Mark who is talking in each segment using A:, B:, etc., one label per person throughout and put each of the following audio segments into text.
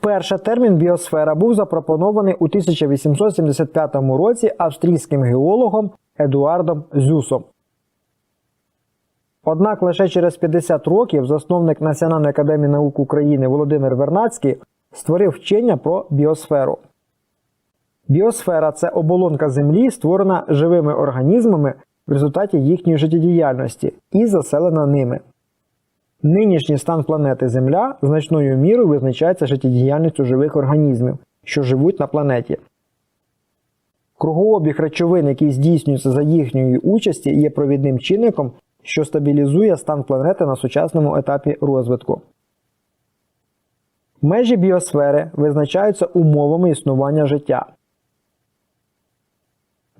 A: Вперше термін біосфера був запропонований у 1875 році австрійським геологом Едуардом Зюсом. Однак лише через 50 років засновник Національної академії наук України Володимир Вернацький створив вчення про біосферу. Біосфера це оболонка Землі, створена живими організмами в результаті їхньої життєдіяльності і заселена ними. Нинішній стан планети Земля значною мірою визначається життєдіяльністю живих організмів, що живуть на планеті. Кругообіг речовин, який здійснюється за їхньої участі, є провідним чинником, що стабілізує стан планети на сучасному етапі розвитку. Межі біосфери визначаються умовами існування життя.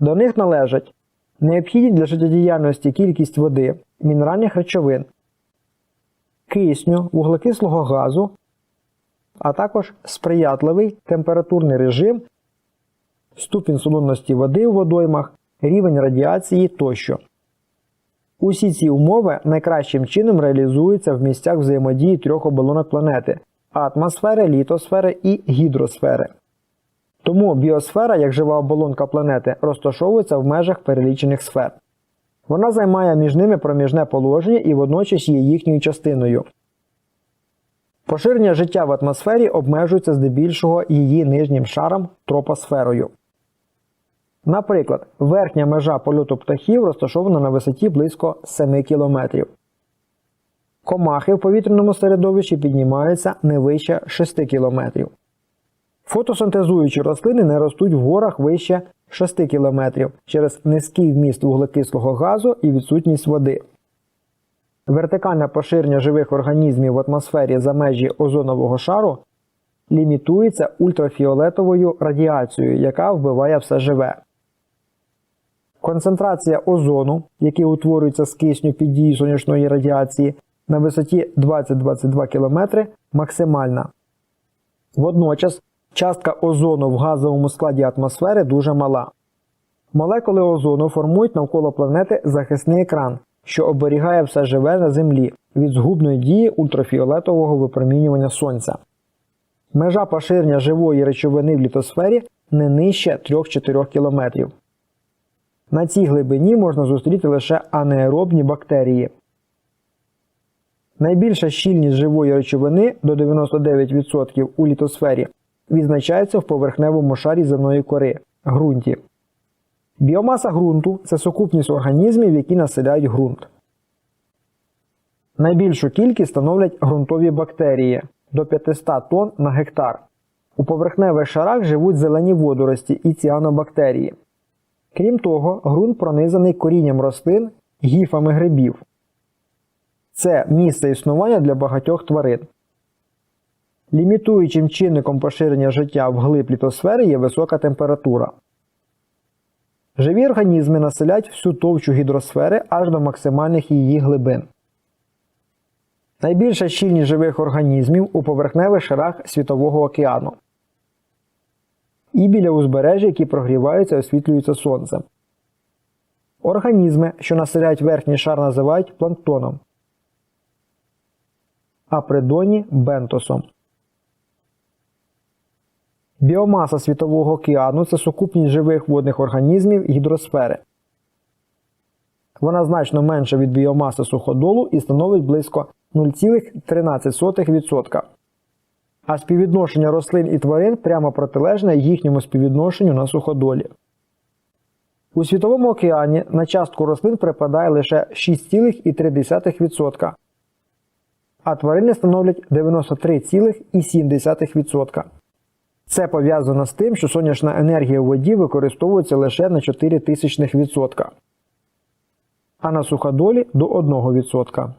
A: До них належать необхідні для життєдіяльності кількість води, мінеральних речовин, кисню, вуглекислого газу, а також сприятливий температурний режим, ступінь солоності води у водоймах, рівень радіації тощо. Усі ці умови найкращим чином реалізуються в місцях взаємодії трьох оболонок планети атмосфери, літосфери і гідросфери. Тому біосфера, як жива оболонка планети, розташовується в межах перелічених сфер. Вона займає між ними проміжне положення і водночас є їхньою частиною. Поширення життя в атмосфері обмежується здебільшого її нижнім шаром тропосферою. Наприклад, верхня межа польоту птахів розташована на висоті близько 7 км. Комахи в повітряному середовищі піднімаються не вище 6 км. Фотосинтезуючі рослини не ростуть в горах вище 6 км через низький вміст вуглекислого газу і відсутність води. Вертикальне поширення живих організмів в атмосфері за межі озонового шару лімітується ультрафіолетовою радіацією, яка вбиває все живе. Концентрація озону, який утворюється з кисню під дією сонячної радіації, на висоті 20-22 км максимальна. Водночас частка озону в газовому складі атмосфери дуже мала. Молекули озону формують навколо планети захисний екран, що оберігає все живе на Землі від згубної дії ультрафіолетового випромінювання Сонця. Межа поширення живої речовини в літосфері не нижче 3-4 км. На цій глибині можна зустріти лише анаеробні бактерії. Найбільша щільність живої речовини до 99% у літосфері відзначається в поверхневому шарі земної кори ґрунті. Біомаса ґрунту це сукупність організмів, які населяють ґрунт. Найбільшу кількість становлять ґрунтові бактерії до 500 тонн на гектар. У поверхневих шарах живуть зелені водорості і ціанобактерії. Крім того, ґрунт пронизаний корінням рослин, гіфами грибів. Це місце існування для багатьох тварин. Лімітуючим чинником поширення життя в глиб літосфери є висока температура. Живі організми населяють всю товщу гідросфери аж до максимальних її глибин. Найбільша щільність живих організмів у поверхневих шарах Світового океану і біля узбережжя, які прогріваються і освітлюються сонцем. Організми, що населяють верхній шар, називають планктоном, а при доні бентосом. Біомаса Світового океану це сукупність живих водних організмів гідросфери. Вона значно менша від біомаси суходолу і становить близько 0,13%. А співвідношення рослин і тварин прямо протилежне їхньому співвідношенню на суходолі. У Світовому океані на частку рослин припадає лише 6,3%, а тварини становлять 93,7%. Це пов'язано з тим, що сонячна енергія у воді використовується лише на 0,04%, а на суходолі до 1%.